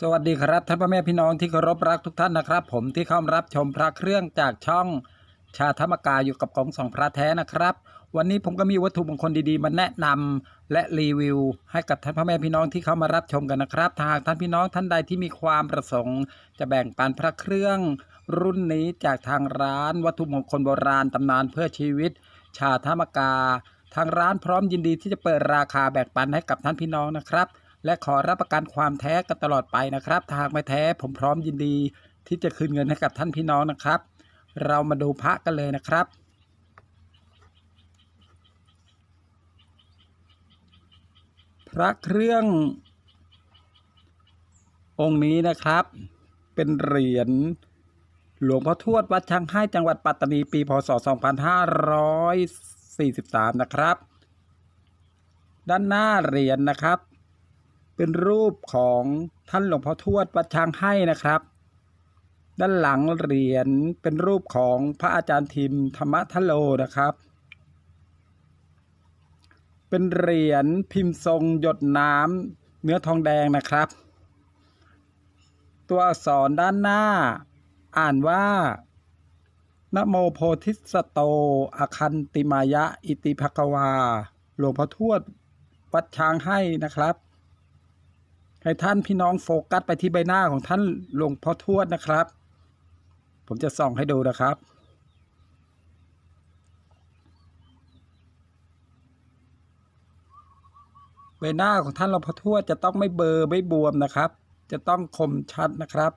สวัสดีครับท่านพ่อแม่พี่น้องที่เคารพรักทุกท่านนะครับ ผมที่เข้ารับชมพระเครื่องจากช่องชาธรรมกายอยู่กับกองสองพระแท้นะครับ วันนี้ผมก็มีวัตถุมงคลดีๆมาแนะนำและรีวิว ให้กับท่านพ่อแม่พี่น้องที่เข้ามารับชมกันนะครับถ้าหากท่านพี่น้องท่านใดที่มีความประสงค์ จะแบ่งปันพระเครื่อง รุ่นนี้จากทางร้านวัตถุมงคลโบราณตำนานเพื่อชีวิต ชาธรรมกา ทางร้านพร้อมยินดีที่จะเปิดราคาแบ่งปันให้กับท่านพี่น้องนะครับ และขอรับประกันความแท้กันตลอดไปนะครับถ้าหากไม่แท้ผมพร้อมยินดี ที่จะคืนเงินให้กับท่านพี่น้องนะครับ เรามาดูพระกันเลยนะครับพระเครื่อง องค์นี้นะครับ เป็นเหรียญหลวงพ่อทวดวัดช้างให้จังหวัดปัตตานีปีพศ 2543 นะครับ ด้านหน้าเหรียญนะครับ เป็นรูปของท่านหลวงพ่อทวดวัดช้างให้นะครับ ด้านหลังเหรียญเป็นรูปของพระอาจารย์ทิมธรรมทโลนะครับ เป็นเหรียญพิมพ์ทรงหยดน้ำเนื้อทองแดงนะครับ ตัวอักษรด้านหน้า อ่านว่านโมโพธิสโต อคันติมายะ อิติภควา หลวงพ่อทวดวัดช้างให้นะครับ ให้ท่านพี่น้องโฟกัสไปที่ใบหน้าของท่านหลวงพ่อทวดนะครับ ผมจะส่องให้ดูนะครับ ใบหน้าของท่านหลวงพ่อทวดจะต้องไม่เบลอไม่บวมนะครับ จะต้องคมชัดนะครับ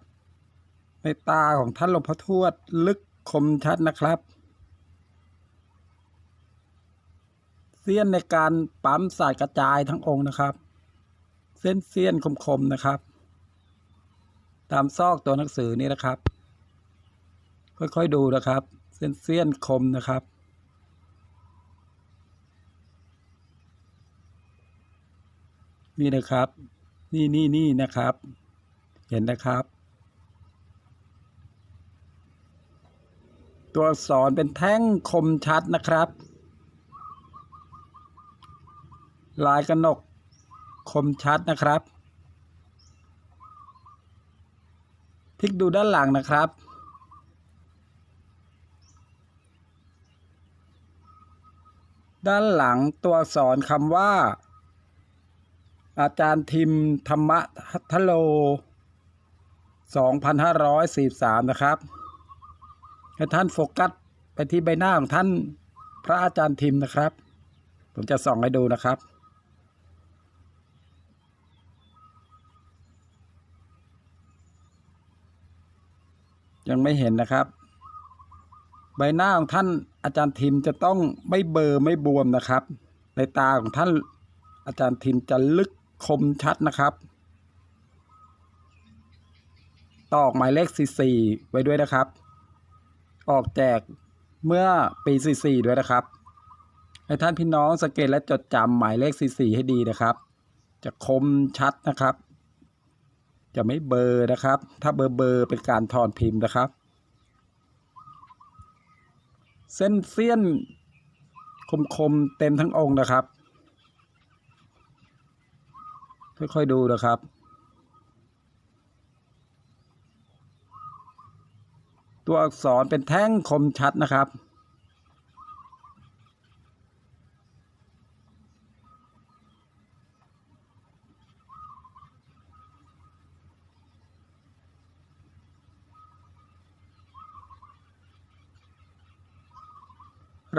ในตาของท่านหลวงพ่อทวดลึกคมชัดนะครับเสี้ยนในการปั๊มสายกระจายทั้งองค์นะครับ เส้นเสี้ยนคมๆนะครับ ตามซอกตัวหนังสือนี่นะครับ ค่อยๆดูนะครับ เส้นเสี้ยนคมนะครับนี่นะครับ นี่นี่นี่นะครับ เห็นนะครับ ตัวอักษรเป็นแท่งคมชัดนะครับ ลายกระหนก คมชัดนะครับพลิกดูด้านหลังนะครับ ด้านหลังตัวอักษรคำว่า อาจารย์ทิมธรรมะทโล 2543 นะครับ ให้ท่านโฟกัสไปที่ใบหน้าของท่านพระอาจารย์ทิมนะครับ ผมจะส่องให้ดูนะครับ ยังไม่เห็นนะครับ ใบหน้าของท่านอาจารย์ทิมจะต้องไม่เบลอไม่บวมนะครับ ในตาของท่านอาจารย์ทิมจะลึกคมชัดนะครับตอออกหมายเลข 44 ไว้ด้วยนะครับ ออกแจกเมื่อปี 44 ด้วยนะครับ ให้ท่านพี่น้องสังเกตและจดจำหมายเลข 44 ให้ดีนะครับ จะคมชัดนะครับ จะไม่เบอร์นะครับ ถ้าเบลอเบอร์เป็นการถอนพิมพ์นะครับ เส้นเสี้ยนคมๆเต็มทั้งองค์นะครับ ค่อยๆดูนะครับตัวอักษรเป็นแท่งคมชัดนะครับ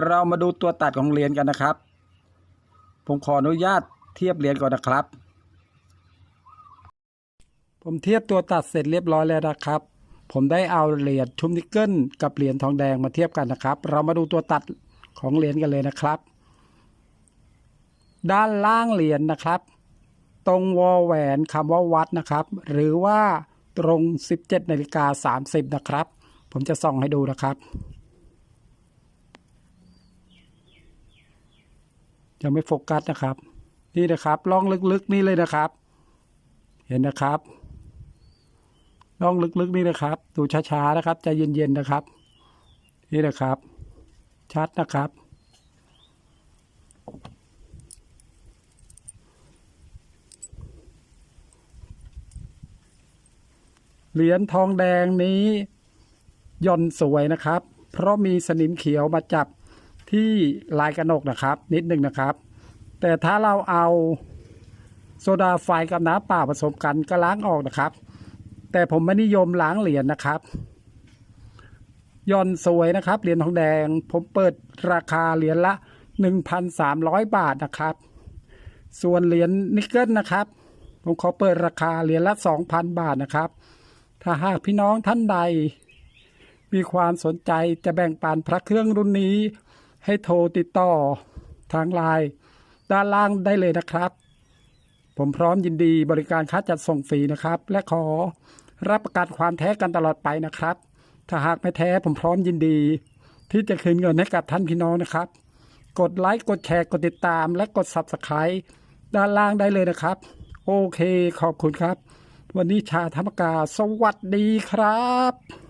เรามาดูตัวตัดของเหรียญกันนะครับ ผมขออนุญาตเทียบเหรียญก่อนนะครับ ผมเทียบตัวตัดเสร็จเรียบร้อยแล้วนะครับ ผมได้เอาเหรียญชุมนิกเกิลกับเหรียญทองแดงมาเทียบกันนะครับ เรามาดูตัวตัดของเหรียญกันเลยนะครับ ด้านล่างเหรียญนะครับ ตรงวอแหวนคำว่าวัดนะครับ หรือว่าตรง 17นาฬิกา30นะครับ ผมจะส่องให้ดูนะครับ ยังไม่โฟกัสนะครับ นี่นะครับล่องลึกๆนี่เลยนะครับ เห็นนะครับล่องลึกๆนี่นะครับ ดูช้าๆนะครับใจเย็นๆนะครับ นี่นะครับ ชัดนะครับ เหรียญทองแดงนี้ย่อนสวยนะครับ เพราะมีสนิมเขียวมาจับ ที่ลายกระหนกนะครับ นิดหนึ่งนะครับ แต่ถ้าเราเอาโซดาไฟกับน้ำเปล่าผสมกันก็ล้างออกนะครับ แต่ผมไม่นิยมล้างเหรียญนะครับย่อนสวยนะครับเหรียญทองแดง ผมเปิดราคาเหรียญละ 1,300 บาทนะครับ ส่วนเหรียญนิกเกิลนะครับ ผมขอเปิดราคาเหรียญละ 2,000 บาทนะครับ ถ้าหากพี่น้องท่านใด มีความสนใจจะแบ่งปันพระเครื่องรุ่นนี้ ให้โทรติดต่อทางไลน์ด้านล่างได้เลยนะครับ ผมพร้อมยินดีบริการค่าจัดส่งฟรีนะครับ และขอรับประกันความแท้กันตลอดไปนะครับ ถ้าหากไม่แท้ผมพร้อมยินดี ที่จะคืนเงินให้กับท่านพี่น้องนะครับ กดไลค์กดแชร์กดติดตาม และกด Subscribe ด้านล่างได้เลยนะครับ โอเคขอบคุณครับ วันนี้ชาธรรมกาสวัสดีครับ